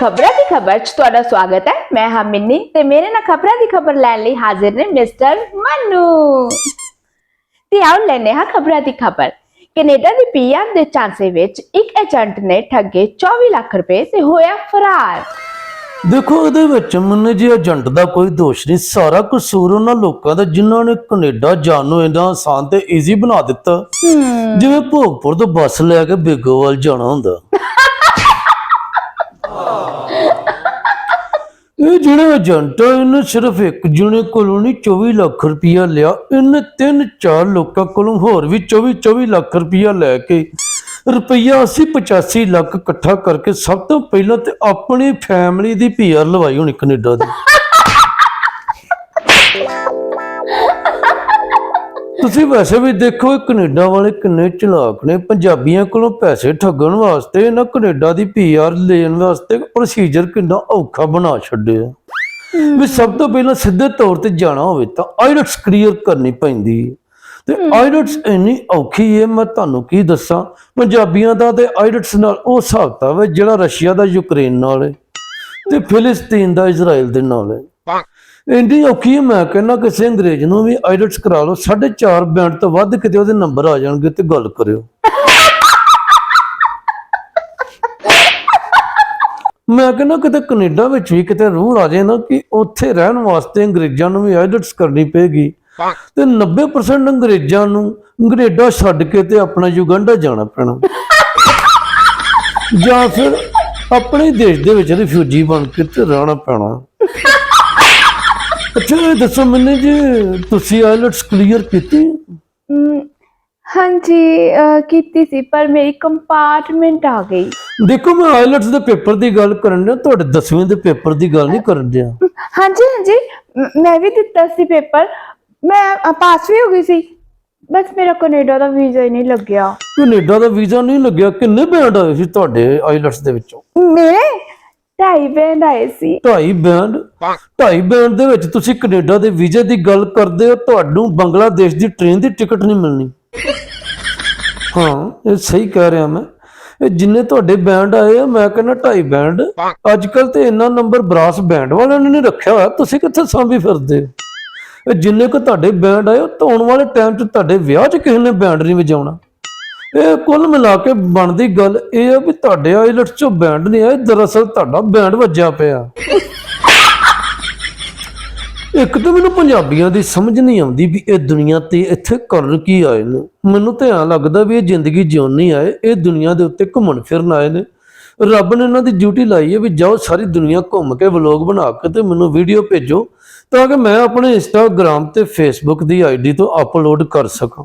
ਖਬਰਾਂ ਦੀ ਖਬਰ ਚ ਤੁਹਾਡਾ ਸਵਾਗਤ ਹੈ। ਮੈਂ ਹਾਂ ਮਿੰਨੀ ਤੇ ਮੇਰੇ ਨਾਲ ਖਬਰਾਂ ਦੀ ਖਬਰ ਲੈਣ ਲਈ ਹਾਜ਼ਰ ਨੇ ਮਿਸਟਰ ਮਨੂ। ਤੇ ਆਓ ਲੈਨੇ ਹਾਂ ਖਬਰਾਂ ਦੀ ਖਬਰ। ਕੈਨੇਡਾ ਦੀ ਪੀਆਰ ਦੇ ਚਾਂਸੇ ਵਿੱਚ ਇੱਕ ਏਜੰਟ ਨੇ ਠੱਗੇ 24 ਲੱਖ ਰੁਪਏ ਤੇ ਹੋਇਆ ਫਰਾਰ। ਦੇਖੋ ਇਹਦੇ ਵਿੱਚ ਮੰਨੇ ਜੀ ਏਜੰਟ ਦਾ ਕੋਈ ਦੋਸ਼ ਨਹੀਂ ਸਾਰਾ ਕਸੂਰ ਉਹਨਾਂ ਲੋਕਾਂ ਦਾ ਜਿਨ੍ਹਾਂ ਨੇ ਕੈਨੇਡਾ ਜਾਣ ਨੂੰ ਇੰਨਾ ਆਸਾਨ ਤੇ ਈਜ਼ੀ ਬਣਾ ਦਿੱਤਾ। ਜਿਵੇਂ ਭੋਗਪੁਰ ਤੋਂ ਬੱਸ ਲੈ ਕੇ ਬੇਗੋਵਾਲ ਜਾਣਾ ਹੁੰਦਾ। ਇਹ ਜਿਹੜੇ ਏਜੰਟ ਆ, ਇਹਨੇ ਸਿਰਫ ਇੱਕ ਜਣੇ ਕੋਲੋਂ ਨਹੀਂ 24 ਲੱਖ ਰੁਪਇਆ ਲਿਆ। ਇਹਨੇ ਤਿੰਨ ਚਾਰ ਲੋਕਾਂ ਕੋਲੋਂ ਹੋਰ ਵੀ 24 24 ਲੱਖ ਰੁਪਇਆ ਲੈ ਕੇ ਰੁਪਈਆ 80 85 ਲੱਖ ਇਕੱਠਾ ਕਰਕੇ ਸਭ ਤੋਂ ਪਹਿਲਾਂ ਤੇ ਆਪਣੀ ਫੈਮਿਲੀ ਦੀ ਪੀਆਰ ਲਵਾਈ ਹੋਣੀ ਕੈਨੇਡਾ ਦੀ। ਤੁਸੀਂ ਵੈਸੇ ਵੀ ਦੇਖੋ ਇਹ ਕੈਨੇਡਾ ਵਾਲੇ ਕਿੰਨੇ ਚਲਾਕ ਨੇ। ਪੰਜਾਬੀਆਂ ਕੋਲੋਂ ਪੈਸੇ ਠੱਗਣ ਵਾਸਤੇ ਇਹਨਾਂ ਕੈਨੇਡਾ ਦੀ ਪੀਆਰ ਲੈਣ ਵਾਸਤੇ ਪ੍ਰੋਸੀਜਰ ਕਿੰਨਾ ਔਖਾ ਬਣਾ ਛੱਡਿਆ। ਵੀ ਸਭ ਤੋਂ ਪਹਿਲਾਂ ਸਿੱਧੇ ਤੌਰ ਤੇ ਜਾਣਾ ਹੋਵੇ ਤਾਂ ਆਈਲਟਸ ਕਲੀਅਰ ਕਰਨੀ ਪੈਂਦੀ ਹੈ। ਤੇ ਆਈਲਟਸ ਇੰਨੀ ਔਖੀ ਹੈ, ਮੈਂ ਤੁਹਾਨੂੰ ਕੀ ਦੱਸਾਂ? ਪੰਜਾਬੀਆਂ ਦਾ ਤੇ ਆਈਲਟਸ ਨਾਲ ਉਹ ਹਿਸਾਬ ਹੈ ਜਿਹੜਾ ਰਸ਼ੀਆ ਦਾ ਯੂਕਰੇਨ ਨਾਲ ਹੈ ਤੇ ਫਿਲਿਸਤੀਨ ਦਾ ਇਜ਼ਰਾਈਲ ਦੇ ਨਾਲ ਹੈ। ਇੰਨੀ ਔਖੀ ਹੈ ਮੈਂ ਕਹਿੰਦਾ ਕਿਸੇ ਅੰਗਰੇਜ਼ ਨੂੰ ਵੀ ਆਈਲਟਸ ਕਰਾ ਲਓ 4.5 ਬੈਂਡ ਤੋਂ ਵੱਧ ਕਿਤੇ ਉਹਦੇ ਨੰਬਰ ਆ ਜਾਣਗੇ ਤੇ ਗੱਲ ਕਰਿਓ। ਮੈਂ ਕਹਿੰਦਾ ਕਿਤੇ ਕੈਨੇਡਾ ਵਿੱਚ ਵੀ ਕਿਤੇ ਰੂਲ ਆ ਜਾਏ ਨਾ ਕਿ ਉੱਥੇ ਰਹਿਣ ਵਾਸਤੇ ਅੰਗਰੇਜ਼ਾਂ ਨੂੰ ਵੀ ਆਈਲਟਸ ਕਰਨੀ ਪਏਗੀ। ਤੇ 90% ਅੰਗਰੇਜ਼ਾਂ ਨੂੰ ਕੈਨੇਡਾ ਛੱਡ ਕੇ ਤੇ ਆਪਣਾ ਯੁਗੰਡਾ ਜਾਣਾ ਪੈਣਾ। ਜਾਂ ਫਿਰ ਆਪਣੇ ਦੇਸ਼ ਦੇ ਵਿੱਚ ਰਿਫਿਊਜੀ ਬਣ ਕੇ ਤੇ ਰਹਿਣਾ ਪੈਣਾ। ਅੱਛਾ ਇਹ ਦੱਸੋ ਮੈਨੂੰ ਜੀ ਤੁਸੀਂ ਆਈਲਟਸ ਕਲੀਅਰ ਕੀਤੀ? ਹਮ, ਹਾਂਜੀ ਅਹ, ਕੀਤੀ ਸੀ ਪਰ ਮੇਰੀ ਕੰਪਾਰਟਮੈਂਟ ਆ ਗਈ। ਦੇਖੋ ਮੈਂ ਆਈਲਟਸ ਦੇ ਪੇਪਰ ਦੀ ਗੱਲ ਕਰਨ ਡਿਆ ਤੁਹਾਡੇ 10ਵੀਂ ਦੇ ਪੇਪਰ ਦੀ ਗੱਲ ਨਹੀਂ ਕਰਨ ਡਿਆ। ਹਾਂਜੀ ਹਾਂਜੀ ਮ- ਮੈਂ ਵੀ ਦਿੱਤਾ ਸੀ ਪੇਪਰ ਮੈਂ ਪਾਸ ਵੀ ਹੋ ਗਈ ਸੀ। ਬਸ ਮੇਰਾ ਕੈਨੇਡਾ ਦਾ ਵੀਜ਼ਾ ਹੀ ਨਹੀਂ ਲੱਗਿਆ। ਕੈਨੇਡਾ ਦਾ ਵੀਜ਼ਾ ਨਹੀਂ ਲੱਗਿਆ ਕਿੰਨੇ ਬੈਂਡ ਆਏ ਸੀ ਤੁਹਾਡੇ ਆਈਲਟਸ ਦੇ ਵਿੱਚੋਂ? ਮੇਰੇ? ਢਾਈ ਬੈਂਡ ਆਏ ਸੀ। ਢਾਈ ਬੈਂਡ ਢਾਈ ਬੈਂਡ ਦੇ ਵਿੱਚ ਤੁਸੀਂ ਕੈਨੇਡਾ ਦੇ ਵੀਜ਼ੇ ਦੀ ਗੱਲ ਕਰਦੇ ਹੋ ਤੁਹਾਨੂੰ ਬੰਗਲਾਦੇਸ਼ ਦੀ ਟ੍ਰੇਨ ਦੀ ਟਿਕਟ ਨਹੀਂ ਮਿਲਣੀ। ਹਾਂ ਇਹ ਸਹੀ ਕਹਿ ਰਿਹਾ ਮੈਂ। ਇਹ ਜਿੰਨੇ ਤੁਹਾਡੇ ਬੈਂਡ ਆਏ ਆ ਮੈਂ ਕਹਿੰਦਾ ਢਾਈ ਬੈਂਡ ਅੱਜ ਕੱਲ ਤੇ ਇੰਨਾ ਨੰਬਰ ਬਰਾਸ ਬੈਂਡ ਵਾਲਿਆਂ ਨੇ ਨਹੀਂ ਰੱਖਿਆ ਹੋਇਆ ਤੁਸੀਂ ਕਿੱਥੇ ਸਾਂਭੀ ਫਿਰਦੇ ਹੋ? ਇਹ ਜਿੰਨੇ ਕੁ ਤੁਹਾਡੇ ਬੈਂਡ ਆਏ ਉਹ ਵਾਲੇ ਟਾਈਮ 'ਚ ਤੁਹਾਡੇ ਵਿਆਹ 'ਚ ਕਿਸੇ ਨੇ ਬੈਂਡ ਨਹੀਂ ਵਜਾਉਣਾ। ਇਹ ਕੁੱਲ ਮਿਲਾ ਕੇ ਬਣਦੀ ਗੱਲ ਇਹ ਆ ਵੀ ਤੁਹਾਡੇ ਆਈਲਟਸ 'ਚੋਂ ਬੈਂਡ ਨਹੀਂ ਆਏ ਦਰਅਸਲ ਤੁਹਾਡਾ ਬੈਂਡ ਵੱਜਿਆ ਪਿਆ। ਇੱਕ ਤਾਂ ਮੈਨੂੰ ਪੰਜਾਬੀਆਂ ਦੀ ਸਮਝ ਨਹੀਂ ਆਉਂਦੀ ਵੀ ਇਹ ਦੁਨੀਆ ਤੇ ਇੱਥੇ ਕਰਨ ਕੀ ਆਏ ਨੇ। ਮੈਨੂੰ ਤਾਂ ਐਂ ਲੱਗਦਾ ਵੀ ਇਹ ਜ਼ਿੰਦਗੀ ਜਿਉਣ ਨਹੀਂ ਆਏ, ਇਹ ਦੁਨੀਆ ਦੇ ਉੱਤੇ ਘੁੰਮਣ ਫਿਰਨ ਆਏ ਨੇ। ਰੱਬ ਨੇ ਇਹਨਾਂ ਦੀ ਡਿਊਟੀ ਲਾਈ ਹੈ ਵੀ ਜਾਓ ਸਾਰੀ ਦੁਨੀਆ ਘੁੰਮ ਕੇ ਵਲੌਗ ਬਣਾ ਕੇ ਤੇ ਮੈਨੂੰ ਵੀਡੀਓ ਭੇਜੋ ਤਾਂ ਕਿ ਮੈਂ ਆਪਣੇ ਇੰਸਟਾਗ੍ਰam ਤੇ ਫੇਸਬੁੱਕ ਦੀ ਆਈਡੀ ਤੋਂ ਅਪਲੋਡ ਕਰ ਸਕਾਂ।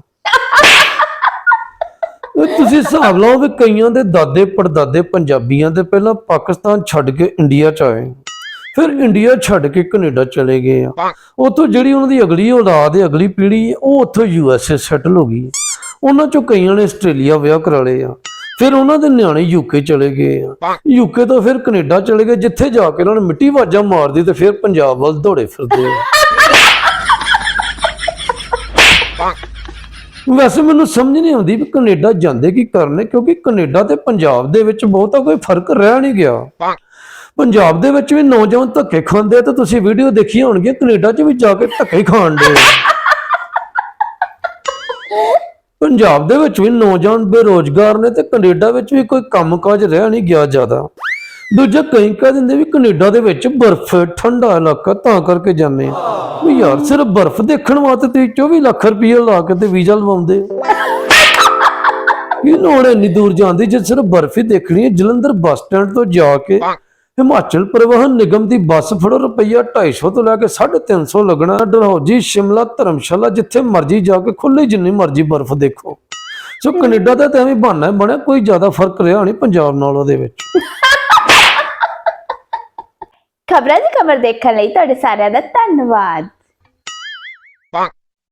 ਇਹ ਤੁਸੀਂ ਹਿਸਾਬ ਲਾਓ ਵੀ ਕਈਆਂ ਦੇ ਦਾਦੇ ਪੜਦਾਦੇ ਪੰਜਾਬੀਆਂ ਦੇ ਪਹਿਲਾਂ ਪਾਕਿਸਤਾਨ ਛੱਡ ਕੇ ਇੰਡੀਆ ਚ ਆਏ। ਫਿਰ ਇੰਡੀਆ ਛੱਡ ਕੇ ਕੈਨੇਡਾ ਚਲੇ ਗਏ ਆ। ਉੱਥੋਂ ਜਿਹੜੀ ਉਹਨਾਂ ਦੀ ਅਗਲੀ ਔਲਾਦ ਹੈ, ਅਗਲੀ ਪੀੜ੍ਹੀ ਉਹ ਉੱਥੋਂ ਯੂਐਸਏ ਸੈਟਲ ਹੋ ਗਈ ਉਹਨਾਂ ਚੋਂ ਕਈਆਂ ਨੇ ਆਸਟ੍ਰੇਲੀਆ ਵਿਆਹ ਕਰਾ ਲਏ ਆ। ਫਿਰ ਉਹਨਾਂ ਦੇ ਨਿਆਣੇ ਯੂਕੇ ਚਲੇ ਗਏ ਆ। ਯੂਕੇ ਤੋਂ ਫਿਰ ਕੈਨੇਡਾ ਚਲੇ ਗਏ, ਜਿੱਥੇ ਜਾ ਕੇ ਉਹਨਾਂ ਨੇ ਮਿੱਟੀ ਵਾਜਾ ਮਾਰਦੀ ਤੇ ਫਿਰ ਪੰਜਾਬ ਵੱਲ ਦੌੜੇ ਫਿਰਦੇ ਆ। ਵੈਸੇ ਮੈਨੂੰ ਸਮਝ ਨਹੀਂ ਆਉਂਦੀ ਵੀ ਕੈਨੇਡਾ ਜਾਂਦੇ ਕੀ ਕਰਨੇ, ਕਿਉਂਕਿ ਕੈਨੇਡਾ ਤੇ ਪੰਜਾਬ ਦੇ ਵਿੱਚ ਬਹੁਤਾ ਕੋਈ ਫ਼ਰਕ ਰਹਿ ਨਹੀਂ ਗਿਆ। ਪੰਜਾਬ ਦੇ ਵਿੱਚ ਵੀ ਨੌਜਵਾਨ ਧੱਕੇ ਖਾਂਦੇ ਤੇ ਤੁਸੀਂ ਵੀਡੀਓ ਦੇਖੀ ਹੋਣਗੀਆਂ, ਕੈਨੇਡਾ 'ਚ ਵੀ ਜਾ ਕੇ ਧੱਕੇ ਖਾਣ ਦੇ ਪੰਜਾਬ ਦੇ ਵਿੱਚ ਵੀ ਨੌਜਵਾਨ ਬੇਰੋਜ਼ਗਾਰ ਨੇ ਤੇ ਕੈਨੇਡਾ ਵਿੱਚ ਵੀ ਕੋਈ ਕੰਮਕਾਜ ਰਹਿ ਨਹੀਂ ਗਿਆ ਜ਼ਿਆਦਾ। ਦੂਜਾ ਕਈ ਕਹਿ ਦਿੰਦੇ ਵੀ ਕੈਨੇਡਾ ਦੇ ਵਿੱਚ ਬਰਫ਼, ਠੰਡਾ ਇਲਾਕਾ, ਤਾਂ ਕਰਕੇ ਜਾਂਦੇ ਆ ਵੀ ਯਾਰ, ਸਿਰਫ ਬਰਫ਼ ਦੇਖਣ ਵਾਸਤੇ ਤੁਸੀਂ 24 ਲੱਖ ਰੁਪਏ ਲਾ ਕੇ ਤੇ ਵੀਜ਼ਾ ਲਵਾਉਂਦੇ। ਇਹ ਲੋੜ ਇੰਨੀ ਦੂਰ ਜਾਂਦੀ ਜੇ ਸਿਰਫ ਬਰਫ਼ ਹੀ ਦੇਖਣੀ ਹੈ। ਜਲੰਧਰ ਬੱਸ ਸਟੈਂਡ ਤੋਂ ਜਾ ਕੇ ਹਿਮਾਚਲ ਪਰਿਵਹਨ ਨਿਗਮ ਦੀ ਬੱਸ ਫੜੋ ਰੁਪਈਆ 250 ਤੋਂ ਲੈ ਕੇ 350 ਲੱਗਣਾ। ਡਲਹੌਜੀ, ਸ਼ਿਮਲਾ, ਧਰਮਸ਼ਾਲਾ, ਜਿੱਥੇ ਮਰਜ਼ੀ ਜਾ ਕੇ ਖੁੱਲੇ ਜਿੰਨੀ ਮਰਜ਼ੀ ਬਰਫ਼ ਦੇਖੋ। ਸੋ ਕੈਨੇਡਾ ਦਾ ਤਾਂ ਐਵੇਂ ਬਹਾਨਾ ਬਣਿਆ ਕੋਈ ਜ਼ਿਆਦਾ ਫ਼ਰਕ ਰਿਹਾ ਨਹੀਂ ਪੰਜਾਬ ਨਾਲ ਉਹਦੇ ਵਿੱਚ। ਖਬਰਾਂ ਦੀ ਖਬਰ ਦੇਖਣ ਲਈ ਤੁਹਾਡੇ ਸਾਰਿਆਂ ਦਾ ਧੰਨਵਾਦ।